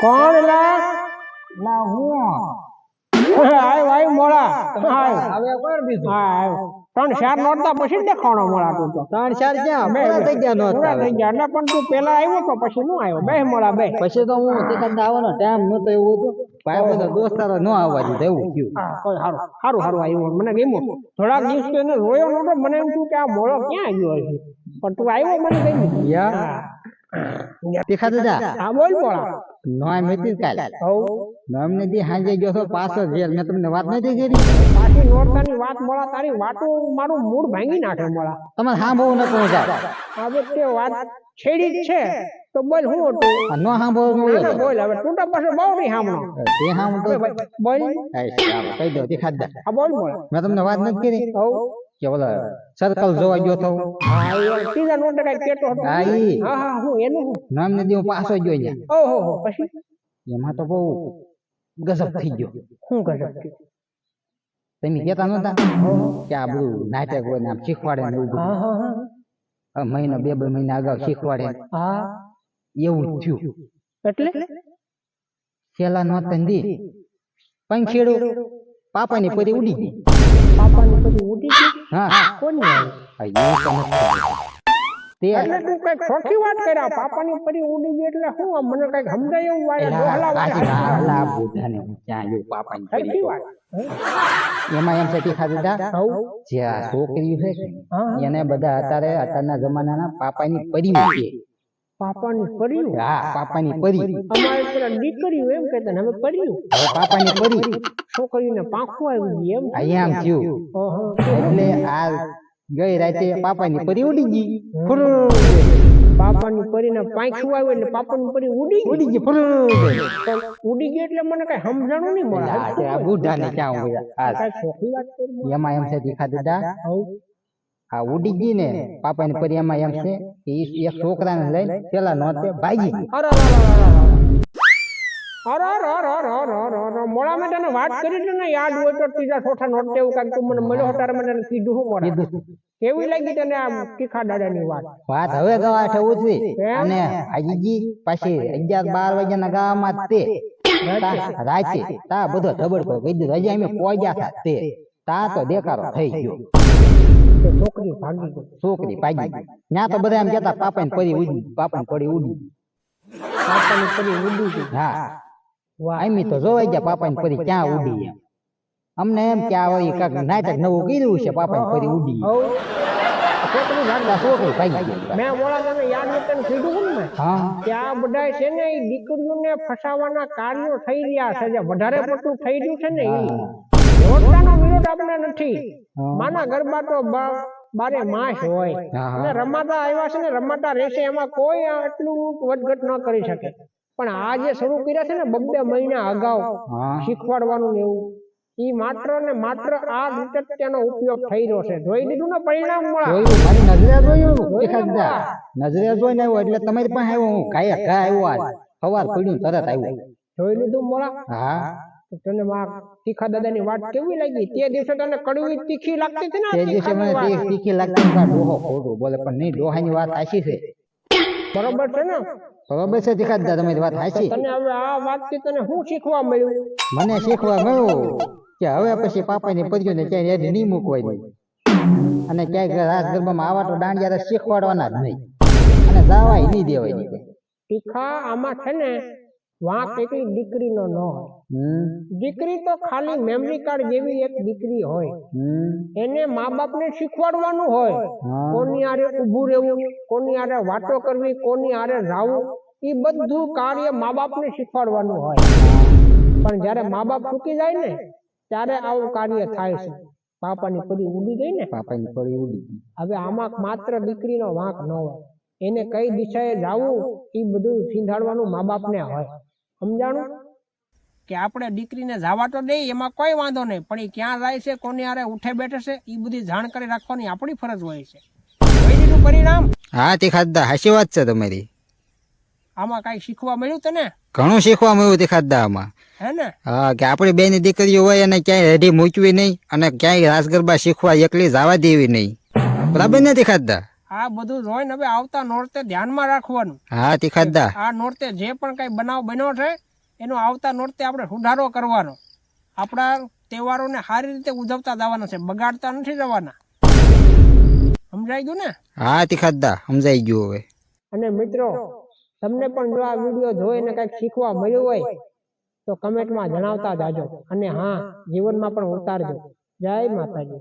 કોણ લા લા હું. આય આય મોળા આય. હવે કોણ બીજું? હા આય. ત્રણ ચાર નોરતા પછી દેખાણો મોળા તું તો ત્રણ ચાર ક્યાં? બે થઈ ગયા નહોતા થઈ ગયા. એટલે પણ તું પેલા આવ્યો તો પછી નું આવ્યો. બે મોળા બે. પછી તો હું તીખા આવવાનો ટાઈમ નતો એવું હતું. ભાઈ બધા દોસ્તારો ન આવવા દીધા એવું થયું. કોઈ સારું સારું સારું આવ્યું મને ગમ્યું. થોડાક દિવસ તો એને રોયો નતો મને એમ થયું કે આ મોળો ક્યાં આવ્યો હશે? પણ તું આવ્યો મને ગમ્યું. યા? તીખા દાદા હા બોલ મોળા નોય મેતી કાલ નોમ ને દી હાંજે ગયો તો પાછો જેલ મેં તમને વાત નથી કરી પાછી નોરતાની વાત મોળા તારી વાતો મારું મૂડ ભાંગી નાખે મોળા તમારે સાંભળવું નતું જાવ હવે તે વાત છેડી જ છે તો બોલ હું હતું ન સાંભળવું ના, ના, બોલ હવે ટૂંટા પાસે બહુ નહીં સાંભળો તે સાંભળતો હવે બોલ કહી દો તીખા દાદા હા બોલ બોલ મેં તમને વાત નથી કરી કે ઓલા સર્કલ જોવા ગયો તો? સીધા નોટ કઈ કેતો હતો. હા, ઈ. હા હા હું એનું નામ ને હું પાછો ગયો અહીંયા. ઓહો પછી? એમાં તો બહુ ગજબ થઈ ગયો. શું કરે તમે કહેતા નતા કે આ બધું નાટક હોય ને આમ શીખવાડે ને એવું બધું. મહિનો બે બે મહિના અગાઉ શીખવાડે એવું થયું. એટલે? છેલ્લા નોતન દી પંખેડું પાપાની પરી ઉડી ગઈ. પાપાની પછી ઉડી ગઈ? હા. કોની આવી? હા, એ તો નથી ખબર. તે એટલે તું કંઈક ખોટી વાત કર્યા પાપાની પરી ઉડી ગઈ એટલે શું મને કંઈક સમજાય એવું વાળે ડોહલા પાછી વાળે. બુધાને હું ક્યાં આવ્યો પાપાની પરી વાત. એમાં એમ છે તીખા જે આ છોકરીઓ છે એને બધા અત્યારે અત્યારના જમાનાના પાપાની પરી મૂકે. પાપાની પર્યું હા પાપાની પરી અમારે પેલા દીકરીઓ એમ કહેતા ને હવે પર્યું હવે પાપાની પરી છોકરીને પાંખું આવ્યું એમ. અહીંયા થયું. ઓહો. એટલે આ ગઈ રાતે પાપાની પરી ઉડી ગઈ. પાપાની પરીને પાંખું આવ્યું એટલે પાપાની પરી ઉડી ઉડી ગઈ પણ ઉડી ગઈ એટલે મને કઈ સમજાણું નહીં મળે. આ બુઢાને ક્યાં હોય આ એમાં એમ છે દીખા દાદા. આ ઉડી ગઈ ને પાપાની પરી એમાં એમ છે કે એક છોકરાને લઈને પેલા નોતે ભાગી અરે થઈ ગયો. છોકરી ભાગી ગઈ. ત્યાં તો બધા એમ કહેતા પાપા ને પડી ઉડી. પાપા ને પડી ઉડી. પાપા ને પડી ઉડી હા. એમી તો જોવાઈ ગયા પાપા ને ફરી ક્યાં ઉડી અમને એમ કે આ હોય કાંક નાટક નવું કીધું છે પાપા ને ફરી ઉડી થઈ રહ્યા છે વધારે પડતું થઈ રહ્યું છે ને રોજગારનો વિરોધ આપણે નથી. માના ગરબા તો બારે માસ હોય. રમાતા આવ્યા છે ને રમાતા રહેશે એમાં કોઈ આટલું વધઘટ ન કરી શકે. પણ આ જે શરૂ કર્યા છે ને બબ્બે મહિના અગાઉ શીખવાડવાનું ને એવું ઈ માત્ર ને માત્ર આ રીતે તેનો ઉપયોગ થઈ રહ્યો છે. જોઈ લીધું ને પરિણામ જોયું મારી નજરે જોયું એખાદા નજરે જોઈને આવ્યો એટલે તમારી પાસે આવ્યો. હું કાંઈ ઘા આવ્યો આજ. સવાર પડ્યું તરત આવ્યો. જોઈ લીધું મોળા હા. તને માં તીખા દાદાની વાત કેવી લાગી? તે દિવસે તને કડવી તીખી લાગતી હતી ને તે દિવસે મને તીખી લાગતી ને કાં ડોહો ખોટું બોલે પણ નહીં ડોહાની વાત સાચી છે. બરોબર છે ને? બરોબર છે દેખાતા તમારી વાત સાચી. તને હવે આ વાતથી તને શું શીખવા મળ્યું? મને શીખવા મળ્યું કે હવે પછી પાપાની પદ્યોને ક્યાંય યાદ નહીં મૂકવાય નહીં અને ક્યાંય રાસ ગરબામાં આવા તો દાંડિયા શીખવાડવાના જ નહીં. અને જવાય નહીં દેવાય. નહીં તીખા આમાં છે ને વાંક એટલી દીકરીનો ન હોય. દીકરી તો ખાલી મેમરી કાર્ડ જેવી એક દીકરી હોય. એને મા બાપને શીખવાડવાનું હોય. કોની આરે ઊભું રહેવું કોની આરે વાતો કરવી કોની આરે રાવું એ બધું કાર્ય મા બાપને શીખવાડવાનું હોય. પણ જ્યારે મા બાપ ચૂકી જાય ને ત્યારે આવું કાર્ય થાય છે. પાપાની પડી ઉડી ગઈ ને? પાપાની પડી ઉડી ગઈ. હવે આમાં માત્ર દીકરીનો વાંક ન હોય. એને કઈ દિશાએ જાવું એ બધું સિંધાડવાનું મા બાપને હોય. સમજાણું? કે આપણે દીકરીને જવા તો દઈએ એમાં કોઈ વાંધો નહીં પણ એ ક્યાં જાય છે કોની આરે ઉઠે બેઠે છે એ બધી જાણકારી રાખવાની આપણી ફરજ હોય છે. પરિણામ? હા તીખાદા હાશી વાત છે તમારી. આમાં કઈ શીખવા મળ્યું તને? ઘણું શીખવા મળ્યું તીખાદા આમાં. હે ને? હા કે આપણે બેની દીકરીઓ હોય અને ક્યાંય રેડી મૂકવી નહીં અને ક્યાંય રાસ ગરબા શીખવા એકલી જવા દેવી નહીં. બરાબર ને તીખાદા આ બધું જોઈને હવે આવતા નોરતે ધ્યાનમાં રાખવાનું. હા તીખાદા. આ નોરતે જે પણ કઈ બનાવ બન્યો છે એનો આવતા નોરતે આપણે સુધારો કરવાનો. આપણા તહેવારોને સારી રીતે ઉજવતા જવાના છે બગાડતા નથી જવાના. સમજાઈ ગયું ને? હા તીખાદા સમજાઈ ગયું હવે. અને મિત્રો તમને પણ જો આ વીડિયો જોઈને કંઈક શીખવા મળ્યું હોય તો કમેન્ટમાં જણાવતા જાજો. અને હા જીવનમાં પણ ઉતારજો. જય માતાજી.